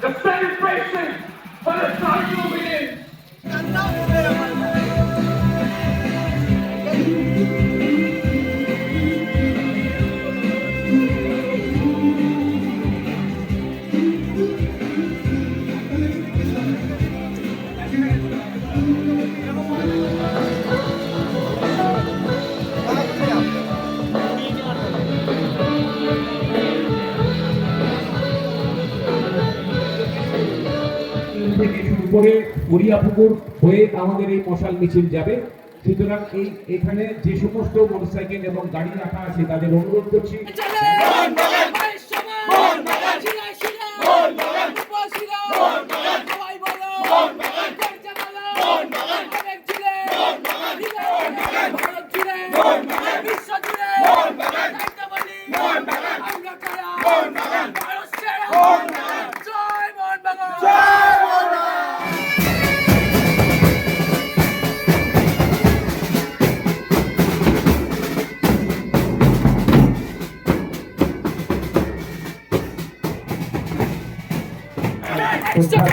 The celebration for the cycle begins. পুকুর হয়ে আমাদের এই মশাল মিছিল যাবে। সুতরাং এই এখানে যে সমস্ত মোটরসাইকেল এবং গাড়ি রাখা আছে, তাদের অনুরোধ করছি।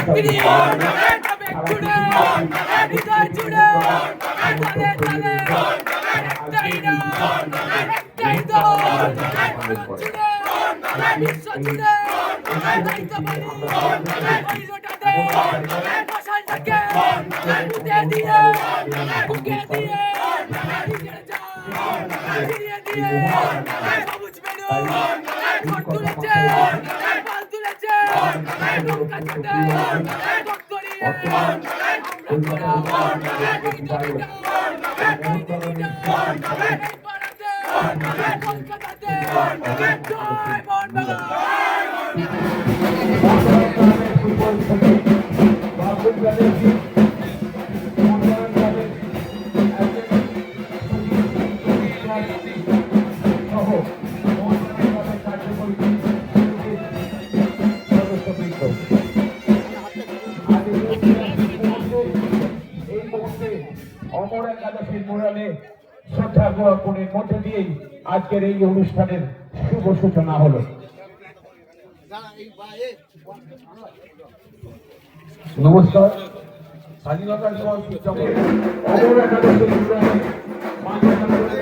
একশক্তি জুড়ে হৃদয় জুড়ে তালে তালে একটাই নাম একটাই দল জুড়ে বিশ্ব জুড়ে দায়িত্ব বলি ওই মশালটাকে পুঁতে দিয়ে বুকে দিয়ে ফিরিয়ে দিয়ে সবুজ বেলুন ভোট তুলেছে পাল তুলেছে নৌকা চটে ভক্ত নিয়ে আমরা কলকাতাতে অমর একাদশীর মোড়ালে শ্রদ্ধা জ্ঞাপনের মধ্যে দিয়েই আজকের এই অনুষ্ঠানের শুভ সূচনা হলো। নমস্কার। স্বাধীনতার উৎসবে অমর একাদশীর মোড়ালে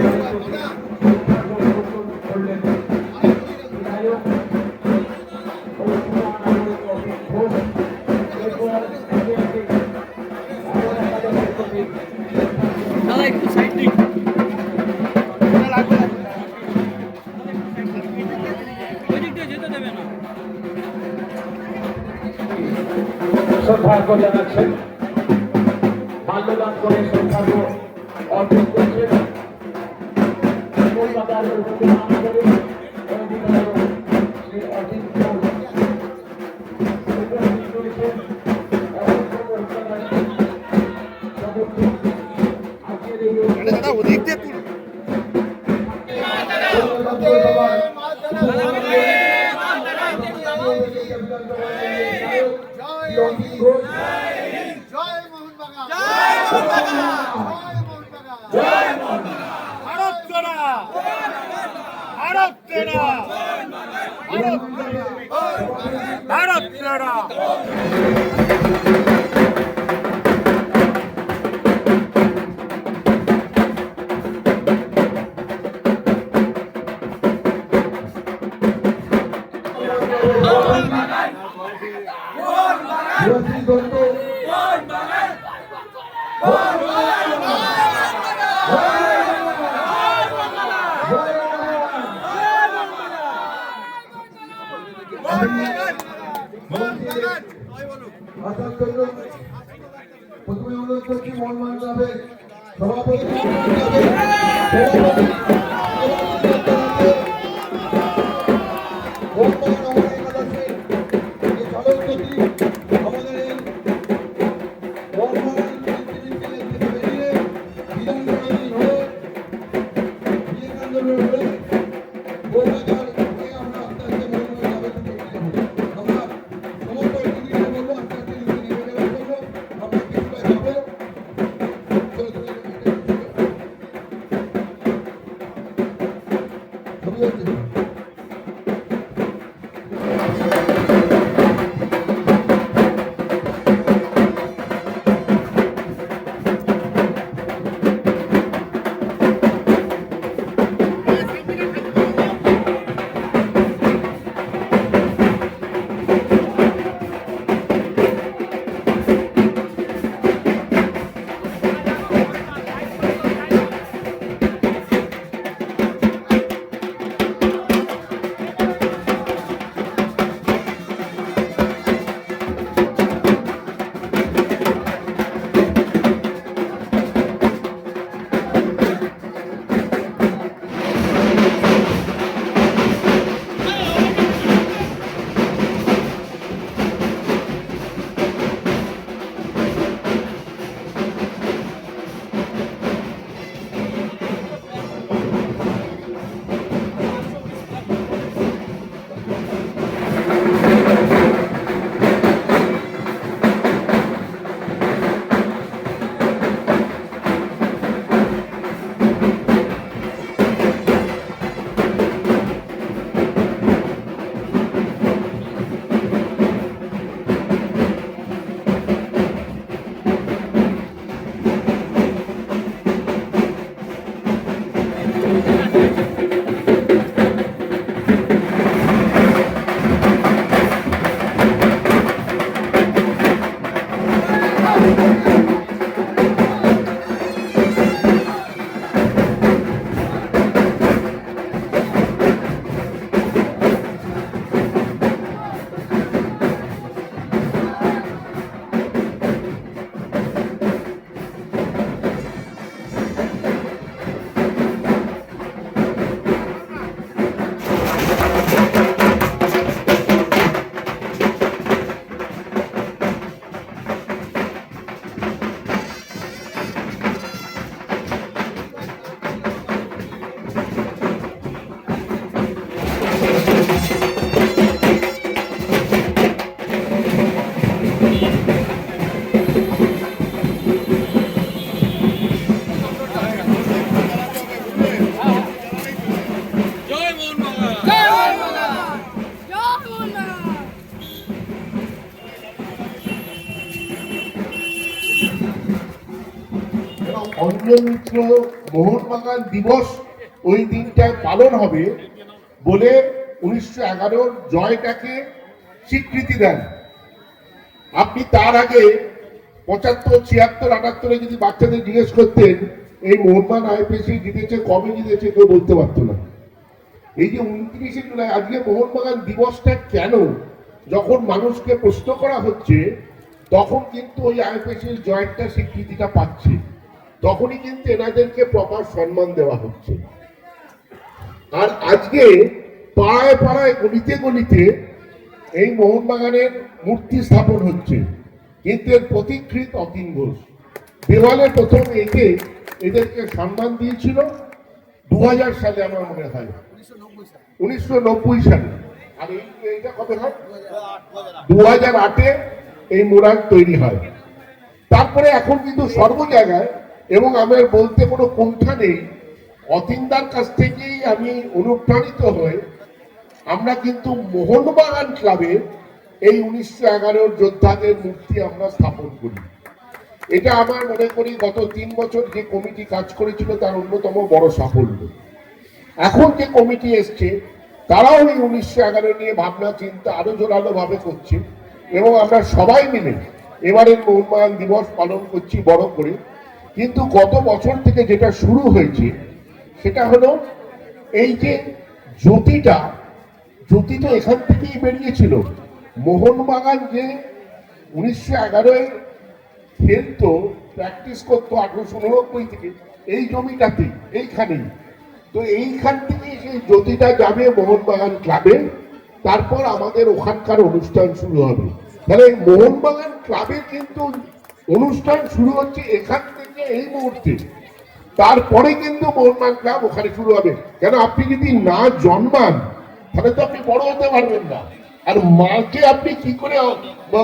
শ্রদ্ধার্ঘ জানাচ্ছেন মাল্যদান করে শ্রদ্ধার্ঘ অর্জন করছেন। কলকাতার চোরা ভারত চোরা ভারত চোরা মোহনবাগান ক্লাবের সভাপতি অঞ্জমিত্র মোহনবাগান দিবস ওই দিনটায় পালন হবে বলে উনিশশো এগারোর জয়টাকে স্বীকৃতি দেন। আপনি তার আগে পঁচাত্তর, ছিয়াত্তর, আটাত্তরে যদি বাচ্চাদের জিজ্ঞেস করতেন, এই মোহনবাগান আইপিএসি জিতেছে, কবে জিতেছে, কেউ বলতে পারতো না। এই যে উনত্রিশে জুলাই, আজকে মোহনবাগান দিবসটা কেন যখন মানুষকে প্রশ্ন করা হচ্ছে, তখন কিন্তু ওই আইপিএসির জয়েন্টটা স্বীকৃতিটা পাচ্ছে। তখনই কিন্তু এনাদেরকে প্রপার সম্মান দেওয়া হচ্ছে। আর আজকে পাড়ায় পাড়ায় গলিতে গলিতে এই মোহনবাগানের মূর্তি স্থাপন হচ্ছে। কিন্তু এর প্রতিকৃত অতীন ঘোষ। দেওয়ালে প্রথম একে এদেরকে সম্মান দিয়েছিল। দু হাজার সালে আমার মনে হয়। উনিশশো নব্বই সালে। আর এই এইটা কবে হয়? দু হাজার আটে এই মুরাদ তৈরি হয়। তারপরে এখন কিন্তু সর্ব জায়গায় এবং আমার বলতে কোনো কুণ্ঠা নেই। অতীন্দার কাছ থেকেই আমি অনুপ্রাণিত হয়ে আমরা কিন্তু মোহনবাগান ক্লাবে এই উনিশশো এগারোর যোদ্ধাদের মূর্তি আমরা স্থাপন করি। এটা আমার মনে করি গত তিন বছর যে কমিটি কাজ করেছিল তার অন্যতম বড় সাফল্য। এখন যে কমিটি এসছে, তারাও এই উনিশশো এগারো নিয়ে ভাবনা, চিন্তা আরও জোরালো ভাবে করছে। এবং আমরা সবাই মিলে এবারের মোহনবাগান দিবস পালন করছি বড় করে। কিন্তু গত বছর থেকে যেটা শুরু হয়েছে, সেটা হলো এই যে জ্যোতিটা, জ্যোতি তো এখান থেকেই বেরিয়েছিল। মোহনবাগান যে উনিশশো এগারোয় খেলতো প্র্যাকটিস করতো আঠারোশো উননব্বই থেকে, এই জমিটাতে, এইখানেই। তো এইখান থেকে সেই জ্যোতিটা যাবে মোহনবাগান ক্লাবে, তারপর আমাদের ওখানকার অনুষ্ঠান শুরু হবে। তাহলে মোহনবাগান ক্লাবে কিন্তু অনুষ্ঠান শুরু হচ্ছে এখান থেকে এই মুহূর্তে, তারপরে কিন্তু মোহনবাগান ক্লাব ওখানে শুরু হবে। কেন? আপনি যদি না জন্মান, তাহলে তো আপনি বড় হতে পারবেন না। আর মাকে আপনি কি করে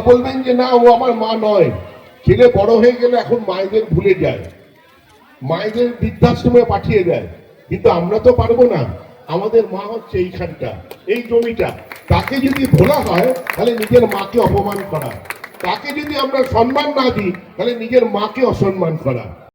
বলবেন যে, না, ও আমার মা নয়। ছেলে বড় হয়ে গেলে এখন মায়েদের ভুলে যায়। মায়েদের বৃদ্ধাশ্রমে পাঠিয়ে দেয়। কিন্তু আমরা তো পারব না। আমাদের মা হচ্ছে এইখানটা, এই জমিটা। তাকে যদি ভোলা হয়, তাহলে নিজের মাকে অপমান করা। তাকে যদি আমরা সম্মান না দিই তাহলে নিজের মাকে অসম্মান করা।